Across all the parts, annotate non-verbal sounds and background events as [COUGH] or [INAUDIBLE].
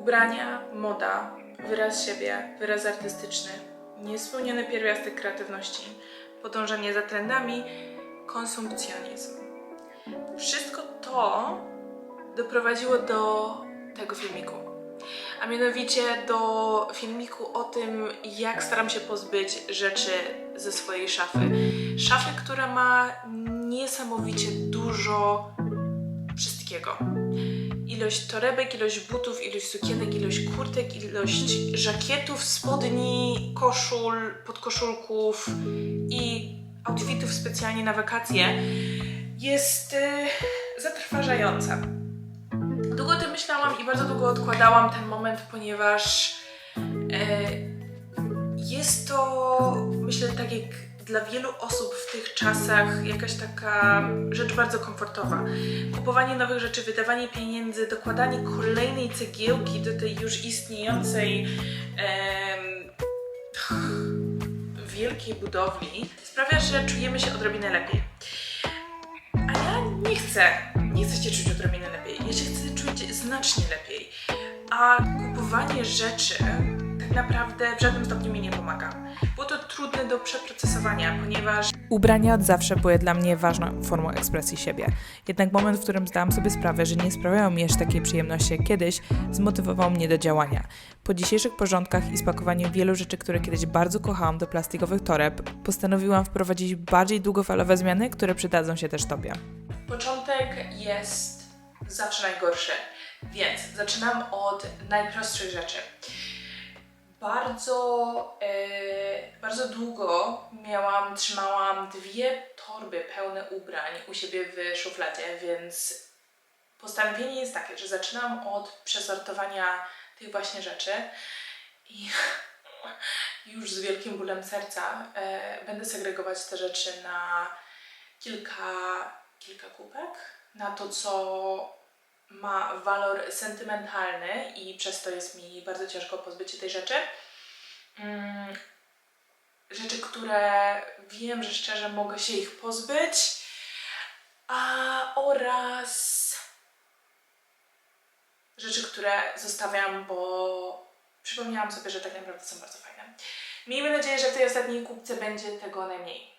Ubrania, moda, wyraz siebie, wyraz artystyczny, niespełniony pierwiastek kreatywności, podążanie za trendami, konsumpcjonizm. Wszystko to doprowadziło do tego filmiku. A mianowicie do filmiku o tym, jak staram się pozbyć rzeczy ze swojej szafy. Szafy, która ma niesamowicie dużo wszystkiego. Ilość torebek, ilość butów, ilość sukienek, ilość kurtek, ilość żakietów, spodni, koszul, podkoszulków i outfitów specjalnie na wakacje jest y, zatrważająca. Długo o tym myślałam i bardzo długo odkładałam ten moment, ponieważ e, jest to, myślę, tak jak dla wielu osób w tych czasach, jakaś taka rzecz bardzo komfortowa. Kupowanie nowych rzeczy, wydawanie pieniędzy, dokładanie kolejnej cegiełki do tej już istniejącej wielkiej budowli sprawia, że czujemy się odrobinę lepiej. A ja nie chcę, nie chcę się czuć odrobinę lepiej. Ja się chcę czuć znacznie lepiej. A kupowanie rzeczy naprawdę w żadnym stopniu mi nie pomaga. Było to trudne do przeprocesowania, ponieważ Ubrania od zawsze były dla mnie ważną formą ekspresji siebie. Jednak moment, w którym zdałam sobie sprawę, że nie sprawiają mi aż takiej przyjemności jak kiedyś, zmotywował mnie do działania. Po dzisiejszych porządkach i spakowaniu wielu rzeczy, które kiedyś bardzo kochałam do plastikowych toreb, postanowiłam wprowadzić bardziej długofalowe zmiany, które przydadzą się też Tobie. początek jest zawsze najgorszy. Więc zaczynam od najprostszych rzeczy. Bardzo, e, bardzo długo miałam, trzymałam dwie torby pełne ubrań u siebie w szufladzie, więc postanowienie jest takie, że zaczynam od przesortowania tych właśnie rzeczy i [LAUGHS] już z wielkim bólem serca e, będę segregować te rzeczy na kilka, kilka kubek, na to, co ma walor sentymentalny i przez to jest mi bardzo ciężko pozbyć się tej rzeczy. Mm, Rzeczy, które wiem, że szczerze mogę się ich pozbyć, a oraz rzeczy, które zostawiam, bo przypomniałam sobie, że tak naprawdę są bardzo fajne. Miejmy nadzieję, że w tej ostatniej kubce będzie tego najmniej.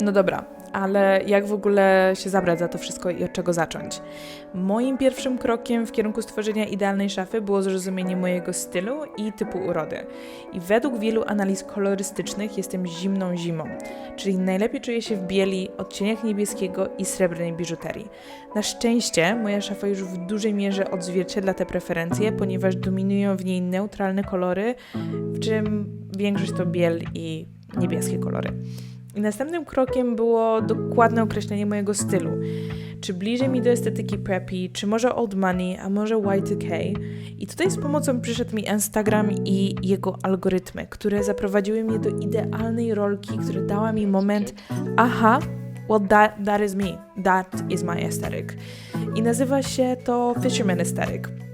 No dobra, ale jak w ogóle się zabrać za to wszystko i od czego zacząć? Moim pierwszym krokiem w kierunku stworzenia idealnej szafy było zrozumienie mojego stylu i typu urody. I według wielu analiz kolorystycznych jestem zimną zimą, czyli najlepiej czuję się w bieli, odcieniach niebieskiego i srebrnej biżuterii. Na szczęście moja szafa już w dużej mierze odzwierciedla te preferencje, ponieważ dominują w niej neutralne kolory, w czym większość to biel i niebieskie kolory. Następnym krokiem było dokładne określenie mojego stylu. Czy bliżej mi do estetyki preppy, czy może old money, a może Y2K. I tutaj z pomocą przyszedł mi Instagram i jego algorytmy, które zaprowadziły mnie do idealnej rolki, która dała mi moment aha, well that, that is me, that is my aesthetic. I nazywa się to Fisherman Aesthetic.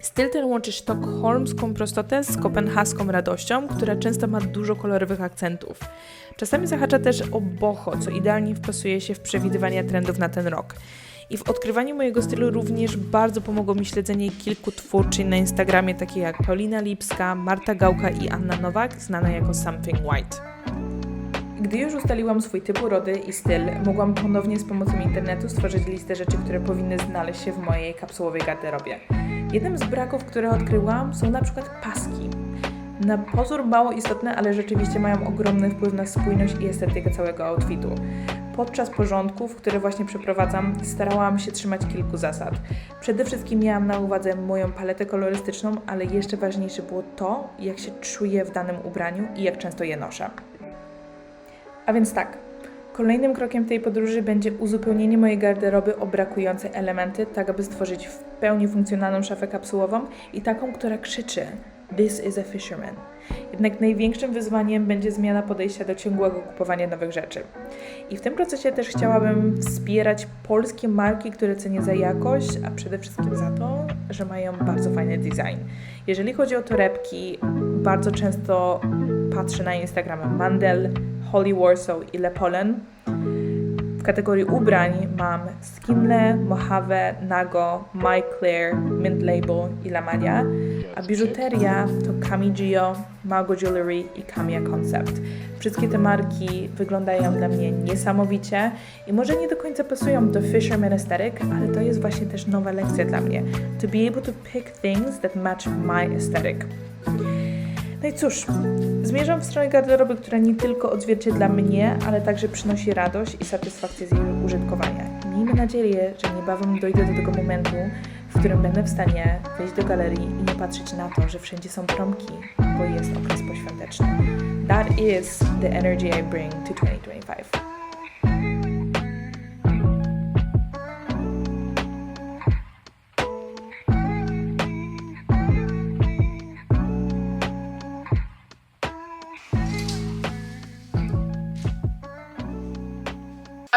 Styl ten łączy sztokholmską prostotę z kopenhaską radością, która często ma dużo kolorowych akcentów. Czasami zahacza też o boho, co idealnie wpasuje się w przewidywania trendów na ten rok. I w odkrywaniu mojego stylu również bardzo pomogło mi śledzenie kilku twórczyń na Instagramie, takie jak Paulina Lipska, Marta Gałka i Anna Nowak, znana jako Something White. Gdy już ustaliłam swój typ urody i styl, mogłam ponownie z pomocą internetu stworzyć listę rzeczy, które powinny znaleźć się w mojej kapsułowej garderobie. Jednym z braków, które odkryłam, są na przykład paski. Na pozór mało istotne, ale rzeczywiście mają ogromny wpływ na spójność i estetykę całego outfitu. Podczas porządków, które właśnie przeprowadzam, starałam się trzymać kilku zasad. Przede wszystkim miałam na uwadze moją paletę kolorystyczną, ale jeszcze ważniejsze było to, jak się czuję w danym ubraniu i jak często je noszę. A więc tak, kolejnym krokiem tej podróży będzie uzupełnienie mojej garderoby o brakujące elementy, tak aby stworzyć pełni funkcjonalną szafę kapsułową i taką, która krzyczy This is a fisherman. Jednak największym wyzwaniem będzie zmiana podejścia do ciągłego kupowania nowych rzeczy. I w tym procesie też chciałabym wspierać polskie marki, które cenię za jakość, a przede wszystkim za to, że mają bardzo fajny design. Jeżeli chodzi o torebki, bardzo często patrzę na Instagramy Mandel, Holly Warsaw i Le Pollen. W kategorii ubrań mam Skinle, Mojave, Nago, My Claire, Mint Label i La Maria, a biżuteria to Kami Gio, Mago Jewelry i Kamia Concept. Wszystkie te marki wyglądają dla mnie niesamowicie i może nie do końca pasują do Fisherman Aesthetic, ale to jest właśnie też nowa lekcja dla mnie. To be able to pick things that match my aesthetic. No i cóż, zmierzam w stronę garderoby, która nie tylko odzwierciedla mnie, ale także przynosi radość i satysfakcję z jej użytkowania. Miejmy nadzieję, że niebawem dojdę do tego momentu, w którym będę w stanie wejść do galerii i nie patrzeć na to, że wszędzie są promki, bo jest okres poświąteczny. That is the energy I bring to 2025.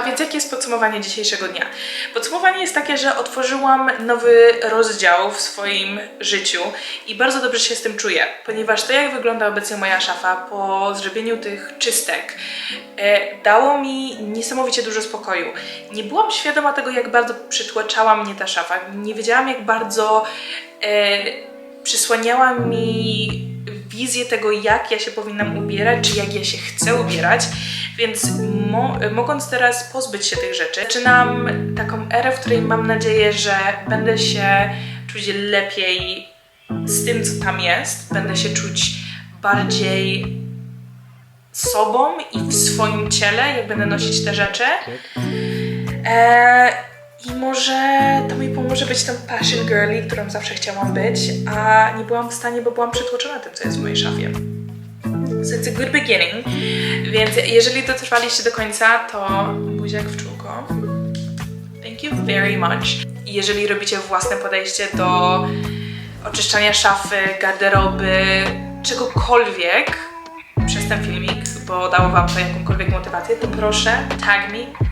A więc jakie jest podsumowanie dzisiejszego dnia? Podsumowanie jest takie, że otworzyłam nowy rozdział w swoim życiu i bardzo dobrze się z tym czuję, ponieważ to jak wygląda obecnie moja szafa po zrobieniu tych czystek e, dało mi niesamowicie dużo spokoju. Nie byłam świadoma tego, jak bardzo przytłaczała mnie ta szafa. Nie wiedziałam, jak bardzo e, przysłaniała mi wizję tego, jak ja się powinnam ubierać, czy jak ja się chcę ubierać, więc mo- mogąc teraz pozbyć się tych rzeczy, zaczynam taką erę, w której mam nadzieję, że będę się czuć lepiej z tym, co tam jest, będę się czuć bardziej sobą i w swoim ciele, jak będę nosić te rzeczy. E, I może to mi pomoże być tą passion girly, którą zawsze chciałam być, a nie byłam w stanie, bo byłam przytłoczona tym, co jest w mojej szafie. So it's a good beginning. Więc jeżeli dotrwaliście do końca, to buziak w czółko. Thank you very much. Jeżeli robicie własne podejście do oczyszczania szafy, garderoby, czegokolwiek przez ten filmik, bo dało Wam to jakąkolwiek motywację, to proszę tag me,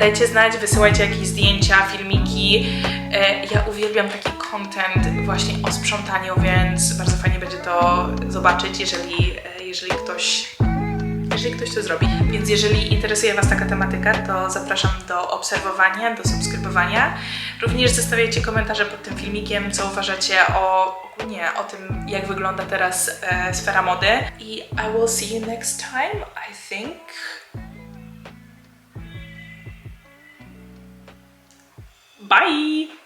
dajcie znać, wysyłajcie jakieś zdjęcia, filmiki. E, ja uwielbiam taki content właśnie o sprzątaniu, więc bardzo fajnie będzie to zobaczyć, jeżeli, e, jeżeli ktoś jeżeli ktoś to zrobi. Więc jeżeli interesuje Was taka tematyka, to zapraszam do obserwowania, do subskrybowania. Również zostawiajcie komentarze pod tym filmikiem, co uważacie o ogólnie o tym, jak wygląda teraz e, sfera mody. I I will see you next time, I think. Bye!